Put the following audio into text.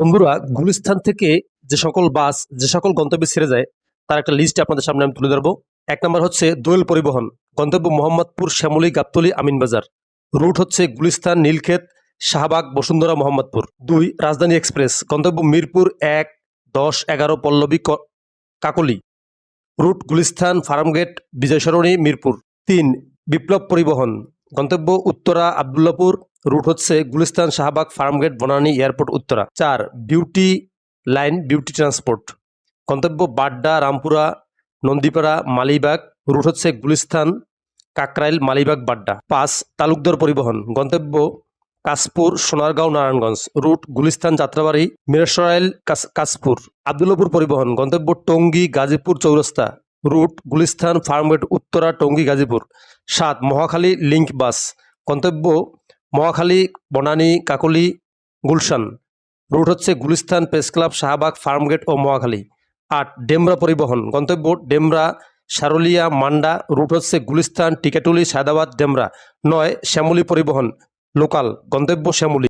বন্ধুরা, গুলিস্তান থেকে যে সকল বাস, যে সকল গন্তব্যে ছেড়ে যায়, তার একটা লিস্ট আপনাদের সামনে আমি তুলে ধরবো। এক নম্বর হচ্ছে দোয়েল পরিবহন। গন্তব্য মোহাম্মদপুর, শ্যামলী, গাবতলী, আমিনবাজার। রুট হচ্ছে গুলিস্তান, নীলক্ষেত, শাহবাগ, বসুন্ধরা, মোহাম্মদপুর। দুই, রাজধানী এক্সপ্রেস। গন্তব্য মিরপুর এক, দশ, এগারো, পল্লবী কাকলি। রুট গুলিস্তান, ফার্মগেট বিজয় বিজয়সরণী, মিরপুর। তিন, বিপ্লব পরিবহন। গন্তব্য উত্তরা, আবদুল্লাপুর রুট হচ্ছে গুলিস্তান শাহবাগ ফার্মগেট বনানী এয়ারপোর্ট উত্তরা। চার, বিউটি লাইন, বিউটি ট্রান্সপোর্ট। গন্তব্য বাড্ডা, রামপুরা, নন্দীপাড়া, মালিবাগ। রুট হচ্ছে গুলিস্তান, কাকরাইল, মালিবাগ, বাড্ডা। পাঁচ, তালুকদার পরিবহন। গন্তব্য কাশপুর, সোনারগাঁও, নারায়ণগঞ্জ। রুট গুলিস্তান যাত্রাবাড়ি, মিরসরাইল, কাস- কাশপুর। আবদুল্লাপুর পরিবহন। গন্তব্য টঙ্গী, গাজীপুর চৌরাস্তা। রুট গুলিস্তান ফার্মগেট উত্তরা, টঙ্গী, গাজীপুর। সাত, মহাখালী লিঙ্ক বাস। গন্তব্য মহাখালী, বনানী, কাকলি, গুলশান। রুট হচ্ছে গুলিস্তান প্রেস ক্লাব শাহবাগ ফার্মগেট ও মহাখালী। আট, ডেমরা পরিবহন। গন্তব্য ডেমরা, সারুলিয়া, মান্ডা। রুট হচ্ছে গুলিস্তান, টিকাটুলি সায়দাবাদ ডেমরা। নয়, শ্যামলী পরিবহন। লোকাল গন্তব্য শ্যামলী।